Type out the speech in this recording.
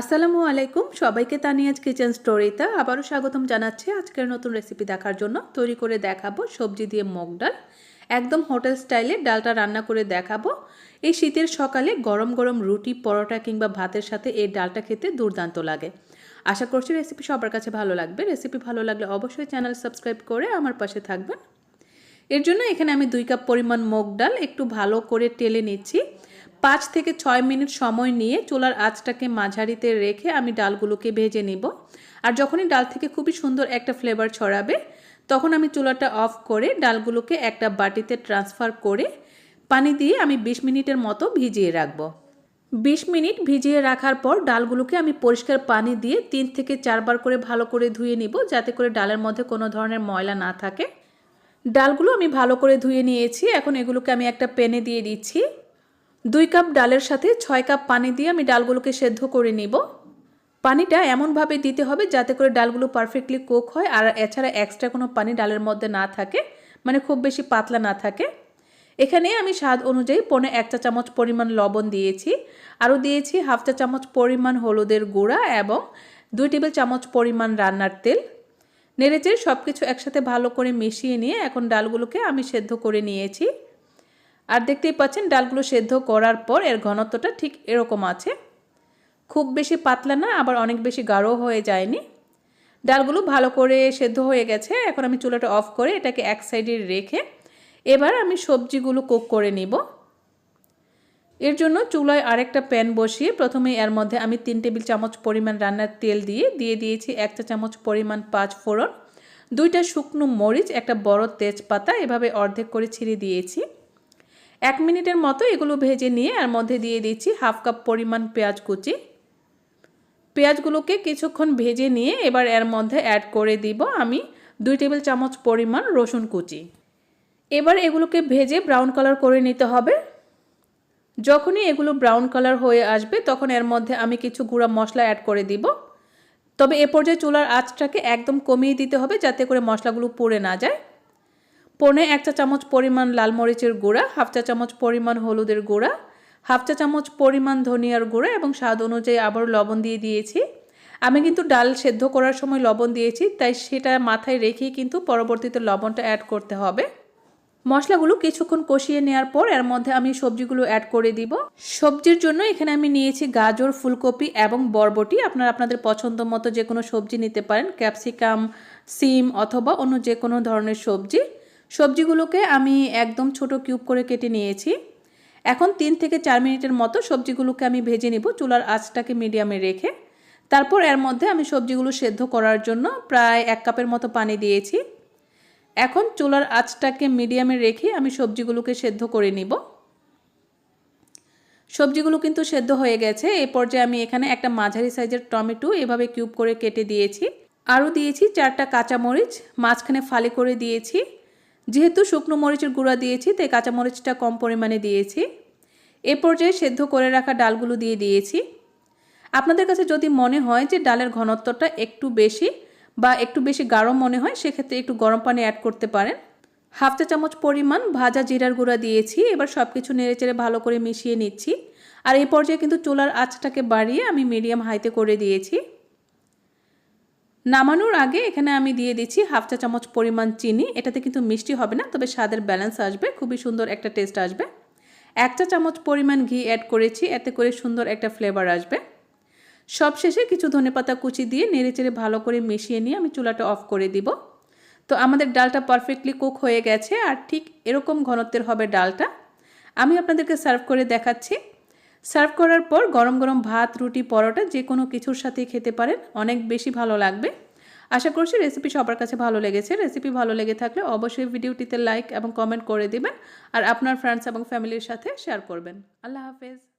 আসসালামু আলাইকুম। সবাইকে তানিয়াজ কিচেন স্টোরিতে আবারও স্বাগতম জানাচ্ছি আজকের নতুন রেসিপি দেখার জন্য। তৈরি করে দেখাবো সবজি দিয়ে মগ ডাল। একদম হোটেল স্টাইলে ডালটা রান্না করে দেখাবো। এই শীতের সকালে গরম গরম রুটি, পরোটা কিংবা ভাতের সাথে এই ডালটা খেতে দুর্দান্ত লাগে। আশা করছি রেসিপি সবার কাছে ভালো লাগবে। রেসিপি ভালো লাগলে অবশ্যই চ্যানেল সাবস্ক্রাইব করে আমার পাশে থাকবেন। এর জন্য এখানে আমি দুই কাপ পরিমাণ মুগ ডাল একটু ভালো করে টেলে নিচ্ছি। পাঁচ থেকে ছয় মিনিট সময় নিয়ে চুলার আঁচটাকে মাঝারিতে রেখে আমি ডালগুলোকে ভেজে নিব। আর যখনই ডাল থেকে খুবই সুন্দর একটা ফ্লেভার ছড়াবে, তখন আমি চুলাটা অফ করে ডালগুলোকে একটা বাটিতে ট্রান্সফার করে পানি দিয়ে আমি বিশ মিনিটের মতো ভিজিয়ে রাখব। বিশ মিনিট ভিজিয়ে রাখার পর ডালগুলোকে আমি পরিষ্কার পানি দিয়ে তিন থেকে চারবার করে ভালো করে ধুয়ে নিব, যাতে করে ডালের মধ্যে কোনো ধরনের ময়লা না থাকে। ডালগুলো আমি ভালো করে ধুয়ে নিয়েছি, এখন এগুলোকে আমি একটা পেনে দিয়ে দিচ্ছি। দুই কাপ ডালের সাথে ছয় কাপ পানি দিয়ে আমি ডালগুলোকে সেদ্ধ করে নিব। পানিটা এমনভাবে দিতে হবে যাতে করে ডালগুলো পারফেক্টলি কুক হয় আর এছাড়া এক্সট্রা কোনো পানি ডালের মধ্যে না থাকে মানে খুব বেশি পাতলা না থাকে। এখানে আমি স্বাদ অনুযায়ী পনে এক চা চামচ পরিমাণ লবণ দিয়েছি, আরও দিয়েছি হাফ চা চামচ পরিমাণ হলুদের গুঁড়া এবং দুই টেবিল চামচ পরিমাণ রান্নার তেল। নেড়েচেড়ে সব কিছু একসাথে ভালো করে মিশিয়ে নিয়ে এখন ডালগুলোকে আমি সেদ্ধ করে নিয়েছি। আর দেখতেই পাচ্ছেন, ডালগুলো সেদ্ধ করার পর এর ঘনত্বটা ঠিক এরকম আছে। খুব বেশি পাতলা না, আবার অনেক বেশি গাঢ় হয়ে যায়নি। ডালগুলো ভালো করে সেদ্ধ হয়ে গেছে। এখন আমি চুলাটা অফ করে এটাকে এক সাইডে রেখে এবার আমি সবজিগুলো কুক করে নিব। এর জন্য চুলায় আরেকটা প্যান বসিয়ে প্রথমে এর মধ্যে আমি তিন টেবিল চামচ পরিমাণ রান্নার তেল দিয়ে দিয়ে দিয়েছি এক চা চামচ পরিমাণ পাঁচ ফোড়ন, দুইটা শুকনো মরিচ, একটা বড় তেজপাতা, এভাবে অর্ধেক করে ছিঁড়ে দিয়েছি। এক মিনিটের মতো এগুলো ভেজে নিয়ে এর মধ্যে দিয়ে দিচ্ছি হাফ কাপ পরিমাণ পেঁয়াজ কুচি। পেঁয়াজগুলোকে কিছুক্ষণ ভেজে নিয়ে এবার এর মধ্যে অ্যাড করে দিব আমি দুই টেবিল চামচ পরিমাণ রসুন কুচি। এবার এগুলোকে ভেজে ব্রাউন কালার করে নিতে হবে। যখনই এগুলো ব্রাউন কালার হয়ে আসবে তখন এর মধ্যে আমি কিছু গুঁড়া মশলা অ্যাড করে দিব। তবে এ পর্যায়ে চুলার আঁচটাকে একদম কমিয়ে দিতে হবে যাতে করে মশলাগুলো পুড়ে না যায়। পনে এক চা চামচ পরিমাণ লাল মরিচের গুঁড়া, হাফ চা চামচ পরিমাণ হলুদের গুঁড়া, হাফ চা চামচ পরিমাণ ধনিয়ার গুঁড়া এবং স্বাদ অনুযায়ী আবার লবণ দিয়ে দিয়েছি। আমি কিন্তু ডাল সেদ্ধ করার সময় লবণ দিয়েছি, তাই সেটা মাথায় রেখেই কিন্তু পরবর্তীতে লবণটা অ্যাড করতে হবে। মশলাগুলো কিছুক্ষণ কষিয়ে নেওয়ার পর এর মধ্যে আমি সবজিগুলো অ্যাড করে দিব। সবজির জন্য এখানে আমি নিয়েছি গাজর, ফুলকপি এবং বরবটি। আপনারা আপনাদের পছন্দ মতো যে কোনো সবজি নিতে পারেন, ক্যাপসিকাম, সিম অথবা অন্য যে কোনো ধরনের সবজি। সবজিগুলোকে আমি একদম ছোট কিউব করে কেটে নিয়েছি। এখন তিন থেকে চার মিনিটের মতো সবজিগুলোকে আমি ভেজে নিব চুলার আঁচটাকে মিডিয়ামে রেখে। তারপর এর মধ্যে আমি সবজিগুলো সেদ্ধ করার জন্য প্রায় এক কাপের মতো পানি দিয়েছি। এখন চুলার আঁচটাকে মিডিয়ামে রেখে আমি সবজিগুলোকে সেদ্ধ করে নিব। সবজিগুলো কিন্তু সেদ্ধ হয়ে গেছে। এই পর্যায়ে আমি এখানে একটা মাঝারি সাইজের টমেটো এভাবে কিউব করে কেটে দিয়েছি। আরও দিয়েছি চারটা কাঁচামরিচ, মাঝখানে ফালি করে দিয়েছি। যেহেতু শুকনো মরিচের গুঁড়া দিয়েছি, তাই কাঁচা মরিচটা কম পরিমাণে দিয়েছি। এ পর্যায়ে সেদ্ধ করে রাখা ডালগুলো দিয়ে দিয়েছি। আপনাদের কাছে যদি মনে হয় যে ডালের ঘনত্বটা একটু বেশি বা একটু বেশি গাঢ় মনে হয়, সেক্ষেত্রে একটু গরম পানি অ্যাড করতে পারেন। হাফ চা চামচ পরিমাণ ভাজা জিরার গুঁড়া দিয়েছি। এবার সব কিছু নেড়েচেড়ে ভালো করে মিশিয়ে নিচ্ছি। আর এই পর্যায়ে কিন্তু চুলার আঁচটাকে বাড়িয়ে আমি মিডিয়াম হাইতে করে দিয়েছি। নামানোর আগে এখানে আমি দিয়ে দিচ্ছি হাফ চা চামচ পরিমাণ চিনি। এটাতে কিন্তু মিষ্টি হবে না, তবে স্বাদের ব্যালেন্স আসবে, খুবই সুন্দর একটা টেস্ট আসবে। এক চা চামচ পরিমাণ ঘি অ্যাড করেছি, এতে করে সুন্দর একটা ফ্লেভার আসবে। সব শেষে কিছু ধনেপাতা কুচি দিয়ে নেড়েচেড়ে ভালো করে মিশিয়ে নিয়ে আমি চুলাটা অফ করে দিব। তো আমাদের ডালটা পারফেক্টলি কুক হয়ে গেছে, আর ঠিক এরকম ঘনত্বের হবে ডালটা। আমি আপনাদেরকে সার্ভ করে দেখাচ্ছি। সার্ভ করার পর গরম গরম ভাত, রুটি, পরোটা যে কোনো কিছুর সাথে খেতে পারেন। অনেক বেশি ভালো লাগবে। আশা করছি রেসিপি সবার কাছে ভালো লেগেছে। রেসিপি ভালো লেগে থাকলে অবশ্যই ভিডিওটিতে লাইক এবং কমেন্ট করে দিবেন। আর আপনার ফ্রেন্ডস এবং ফ্যামিলির সাথে শেয়ার করবেন। আল্লাহ হাফেজ।